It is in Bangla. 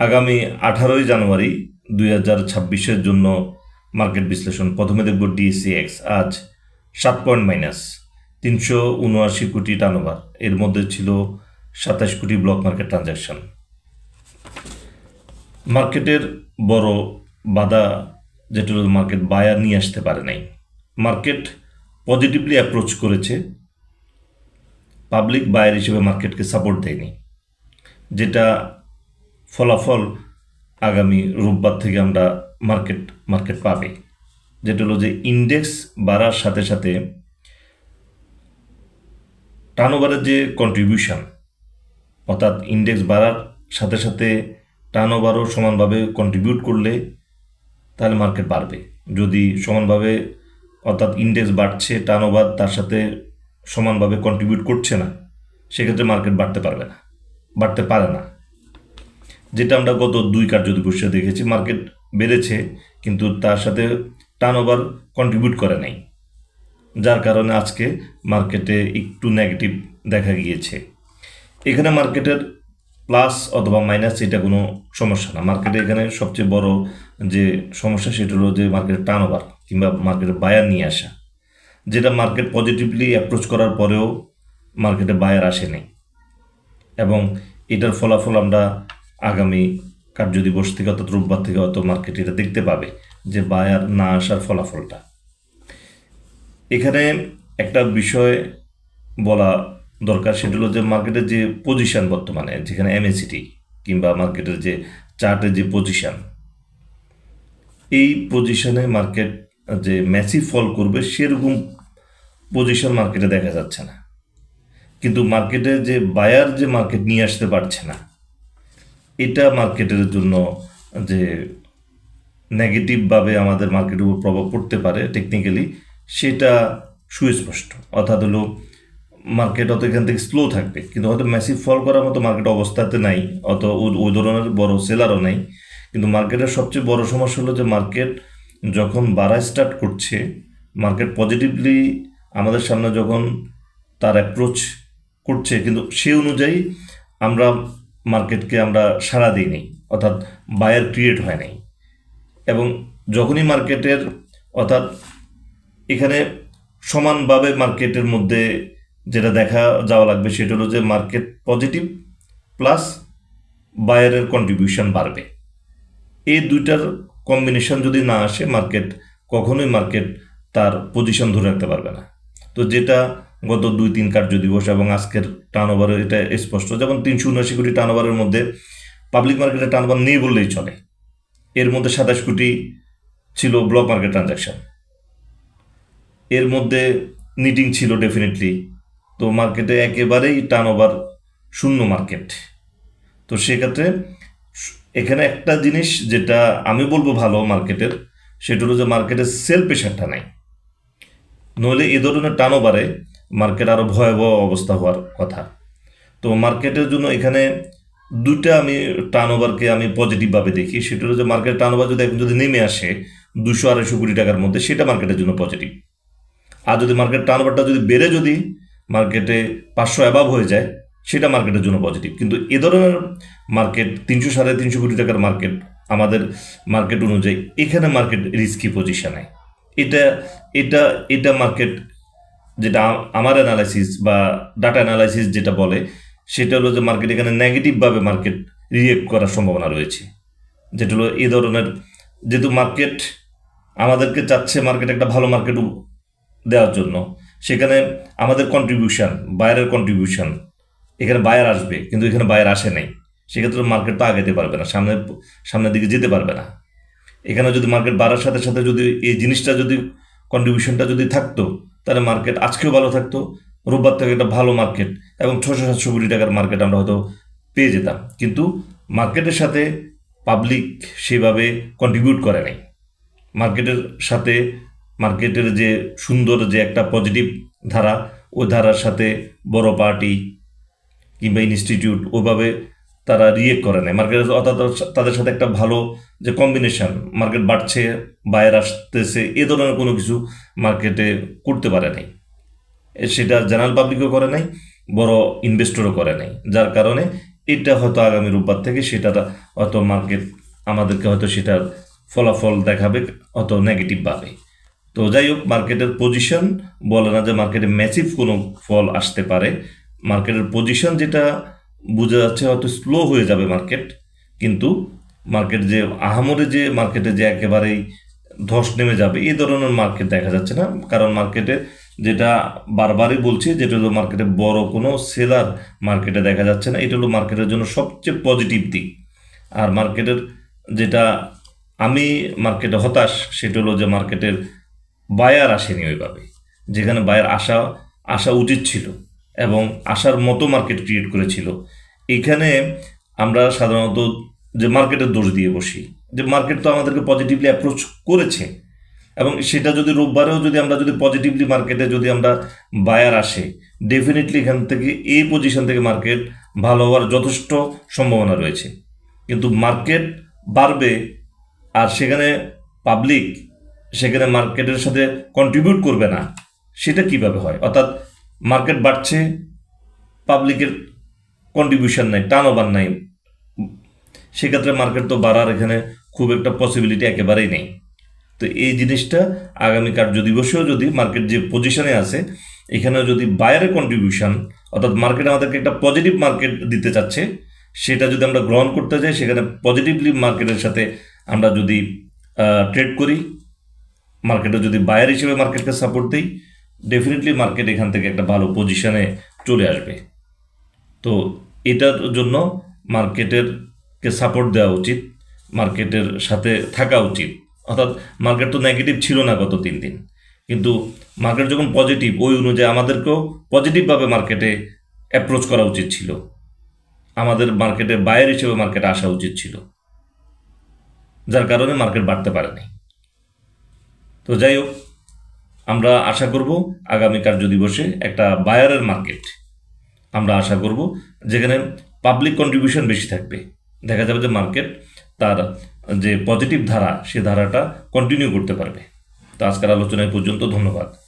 আগামী আঠারোই জানুয়ারি দুই হাজার ছাব্বিশের জন্য মার্কেট বিশ্লেষণ। প্রথমে দেখব ডিএসসি এক্স আজ সাত পয়েন্ট মাইনাস তিনশো উনআশি কোটি টার্নওভার। এর মধ্যে ছিল সাতাশ কোটি ব্লক মার্কেট ট্রানজ্যাকশন মার্কেটের বড় বাধা যেটা মার্কেট বায়ার নিয়ে আসতে পারে নাই। মার্কেট পজিটিভলি অ্যাপ্রোচ করেছে। পাবলিক বায়ার হিসেবে মার্কেটকে সাপোর্ট দেয়নি। যেটা ফলাফল আগামী রোববার থেকে আমরা মার্কেট মার্কেট পাবে যেটা হলো যে ইন্ডেক্স বাড়ার সাথে সাথে টার্নওভারের যে কন্ট্রিবিউশন অর্থাৎ ইন্ডেক্স বাড়ার সাথে সাথে টার্নওভারও সমানভাবে কন্ট্রিবিউট করলে তাহলে মার্কেট বাড়বে। যদি সমানভাবে, অর্থাৎ ইন্ডেক্স বাড়ছে টার্নওভার তার সাথে সমানভাবে কন্ট্রিবিউট করছে না, সেক্ষেত্রে মার্কেট বাড়তে পারবে না, বাড়তে পারে না। যেটা আমরা গত দুই কার্যদিবসে দেখেছি মার্কেট বেড়েছে, কিন্তু তার সাথে টার্নওভার কন্ট্রিবিউট করে নাই। যার কারণে আজকে মার্কেটে একটু নেগেটিভ দেখা গিয়েছে। এখানে মার্কেটের প্লাস অথবা মাইনাস এটা কোনো সমস্যা না। মার্কেটে এখানে সবচেয়ে বড় যে সমস্যা সেটা হলো যে মার্কেটের টার্নওভার কিংবা মার্কেটের বায়ার নিয়ে আসা। যেটা মার্কেট পজিটিভলি অ্যাপ্রোচ করার পরেও মার্কেটে বায়ার আসেনি এবং এটার ফলাফল আমরা আগামী কার্যদিবস থেকে অর্থাৎ রোববার থেকে হয়তো মার্কেট এটা দেখতে পাবে যে বায়ার না আসার ফলাফলটা। এখানে একটা বিষয় বলা দরকার, সেটা হলো যে মার্কেটের যে পজিশন বর্তমানে, যেখানে এমএসিটি কিংবা মার্কেটের যে চার্টের যে পজিশন এই পজিশনে মার্কেট যে ম্যাসি ফল করবে সেরকম পজিশন মার্কেটে দেখা যাচ্ছে না। কিন্তু মার্কেটে যে বায়ার যে মার্কেট নিয়ে আসতে পারছে না এটা মার্কেটের জন্য যে নেগেটিভভাবে আমাদের মার্কেটের উপর প্রভাব পড়তে পারে টেকনিক্যালি সেটা সুস্পষ্ট। অর্থাৎ হলো মার্কেট অত এখান থেকে স্লো থাকবে, কিন্তু হয়তো ম্যাসিভ ফল করার মতো মার্কেট অবস্থাতে নাই, অত ওই ধরনের বড় সেলারও নাই। কিন্তু মার্কেটের সবচেয়ে বড় সমস্যা হলো যে মার্কেট যখন বাড়া স্টার্ট করছে মার্কেট পজিটিভলি আমাদের সামনে যখন তার অ্যাপ্রোচ করছে, কিন্তু সে অনুযায়ী আমরা মার্কেটকে আমরা সাড়া দিই নাই, অর্থাৎ বায়ার ক্রিয়েট হয় নাই। এবং যখনই মার্কেটের অর্থাৎ এখানে সমানভাবে মার্কেটের মধ্যে যেটা দেখা যাওয়া লাগবে সেটা হলো যে মার্কেট পজিটিভ প্লাস বায়ারের কন্ট্রিবিউশন বাড়বে। এই দুইটার কম্বিনেশন যদি না আসে মার্কেট কখনোই মার্কেট তার পজিশন ধরে রাখতে পারবে না। তো যেটা গত দুই, তিন কার্য দিবস এবং আজকের টার্ন টার্নওভারে এটা স্পষ্ট। যেমন তিনশো উনআশি কোটি টার্নওভারের মধ্যে পাবলিক মার্কেটে টার্নওভার নেই বললেই চলে। এর মধ্যে সাতাশ কোটি ছিল ব্লক মার্কেট ট্রানজাকশন এর মধ্যে নিটিং ছিল ডেফিনেটলি তো মার্কেটে একেবারেই টার্নওভার শূন্য মার্কেট তো সেক্ষেত্রে এখানে একটা জিনিস যেটা আমি বলব ভালো মার্কেটের সেটা হলো যে মার্কেটের সেল প্রেশারটা নাই। নইলে এ ধরনের টার্নওভারে মার্কেট আরও ভয়াবহ অবস্থা হওয়ার কথা। তো মার্কেটের জন্য এখানে দুইটা আমি টার্নওভারকে আমি পজিটিভভাবে দেখি। সেটা যে মার্কেট টার্নওভার যদি এখন যদি নেমে আসে দুশো আড়াইশো কোটি টাকার মধ্যে, সেটা মার্কেটের জন্য পজিটিভ আর যদি মার্কেট টার্নওভারটা যদি বেড়ে যদি মার্কেটে পাঁচশো অ্যাবাভ হয়ে যায়, সেটা মার্কেটের জন্য পজিটিভ কিন্তু এ ধরনের মার্কেট তিনশো সাড়ে তিনশো কোটি টাকার মার্কেট আমাদের মার্কেট অনুযায়ী এখানে মার্কেট রিস্কি পজিশনে এটা এটা এটা মার্কেট যেটা আমার অ্যানালাইসিস বা ডাটা অ্যানালাইসিস যেটা বলে, সেটা হলো যে মার্কেট এখানে নেগেটিভভাবে মার্কেট রিয়েক্ট করার সম্ভাবনা রয়েছে। যেটা হলো এই ধরনের যেহেতু মার্কেট আমাদেরকে চাচ্ছে মার্কেট একটা ভালো মার্কেট দেওয়ার জন্য, সেখানে আমাদের কন্ট্রিবিউশন বায়ারের কন্ট্রিবিউশন এখানে বায়ার আসবে, কিন্তু এখানে বায়ার আসে নাই। সেক্ষেত্রে মার্কেট তো আগাতে পারবে না, সামনে, সামনের দিকে যেতে পারবে না। এখানে যদি মার্কেট বাড়ার সাথে সাথে যদি এই জিনিসটা যদি কন্ট্রিবিউশনটা যদি থাকতো তাহলে মার্কেট আজকেও ভালো থাকতো। রোববার থেকে একটা ভালো মার্কেট এবং ছশো সাতশো কোটি টাকার মার্কেট আমরা হয়তো পেয়ে যেতাম। কিন্তু মার্কেটের সাথে পাবলিক সেভাবে কন্ট্রিবিউট করে নাই। মার্কেটের সাথে মার্কেটের যে সুন্দর যে একটা পজিটিভ ধারা, ওই ধারার সাথে বড় পার্টি কিংবা ইনস্টিটিউট ওইভাবে তারা রিয়েক্ট করে নাই। মার্কেট অর্থাৎ তাদের সাথে একটা ভালো যে কম্বিনেশন মার্কেট বাড়ছে বায়ের আসতেছে, এ ধরনের কোনো কিছু মার্কেটে করতে পারে নাই। সেটা জেনারেল পাবলিকও করে নাই, বড় ইনভেস্টরও করে নাই। যার কারণে এটা হয়তো আগামী রোববার থেকে সেটা হয়তো মার্কেট আমাদেরকে হয়তো সেটার ফলাফল দেখাবে, হয়তো নেগেটিভভাবে তো যাই হোক মার্কেটের পজিশন বলে না যে মার্কেটে ম্যাসিভ কোনো ফল আসতে পারে। মার্কেটের পজিশন যেটা বোঝা যাচ্ছে হয়তো স্লো হয়ে যাবে মার্কেট কিন্তু মার্কেট যে আহামরে যে মার্কেটে যে একেবারেই ধস নেমে যাবে, এই ধরনের মার্কেট দেখা যাচ্ছে না। কারণ মার্কেটে যেটা বারবারই বলছি, যেটা হলো মার্কেটে বড় কোনো সেলার মার্কেটে দেখা যাচ্ছে না। এটা হলো মার্কেটের জন্য সবচেয়ে পজিটিভ দিক। আর মার্কেটের যেটা আমি মার্কেটে হতাশ, সেটা হলো যে মার্কেটের বায়ার আসেনি ওইভাবে। যেখানে বায়ার আসা আসা উচিত ছিল। এবং আসার মতো মার্কেট ক্রিয়েট করেছিল। এখানে আমরা সাধারণত যে মার্কেটের দোষ দিয়ে বসি, যে মার্কেট তো আমাদেরকে পজিটিভলি অ্যাপ্রোচ করেছে এবং সেটা যদি রোববারেও যদি আমরা যদি পজিটিভলি মার্কেটে যদি আমরা বায়ার আসে ডেফিনেটলি এখান থেকে এই পজিশন থেকে মার্কেট ভালো হওয়ার যথেষ্ট সম্ভাবনা রয়েছে। কিন্তু মার্কেট বাড়বে আর সেখানে পাবলিক সেখানে মার্কেটের সাথে কন্ট্রিবিউট করবে না, সেটা কীভাবে হয়? অর্থাৎ মার্কেট বাড়ছে, পাবলিকের কন্ট্রিবিউশন নাই টার্ন ওভার নাই। সেক্ষেত্রে মার্কেট তো বাড়ার এখানে খুব একটা পসিবিলিটি একেবারেই নেই। তো এই জিনিসটা আগামী কার্য দিবসেও যদি মার্কেট যে পজিশনে আছে, এখানেও যদি বাইরের কন্ট্রিবিউশন অর্থাৎ মার্কেট আমাদেরকে একটা পজিটিভ মার্কেট দিতে চাচ্ছে, সেটা যদি আমরা গ্রহণ করতে যাই, সেখানে পজিটিভলি মার্কেটের সাথে আমরা যদি ট্রেড করি মার্কেটে যদি বায়ার হিসেবে মার্কেটকে সাপোর্ট দিই ডেফিনেটলি মার্কেট এখান থেকে একটা ভালো পজিশনে চলে আসবে। তো এটার জন্য মার্কেটের কে সাপোর্ট দেওয়া উচিত মার্কেটের সাথে থাকা উচিত। অর্থাৎ মার্কেট তো নেগেটিভ ছিল না গত তিন দিন। কিন্তু মার্কেট যখন পজিটিভ ওই অনুযায়ী আমাদেরকেও পজিটিভভাবে মার্কেটে অ্যাপ্রোচ করা উচিত ছিল। আমাদের মার্কেটে বায়ার হিসেবে মার্কেটে আসা উচিত ছিল। যার কারণে মার্কেট বাড়তে পারেনি। তো যাই হোক আমরা আশা করব আগামী কার্য দিবসে একটা বায়ারের মার্কেট। আমরা আশা করব যেখানে পাবলিক কন্ট্রিবিউশন বেশি থাকবে। দেখা যাবে যে মার্কেট তার যে পজিটিভ ধারা, সে ধারাটা কন্টিনিউ করতে পারবে। তো আজকের আলোচনায় পর্যন্ত ধন্যবাদ।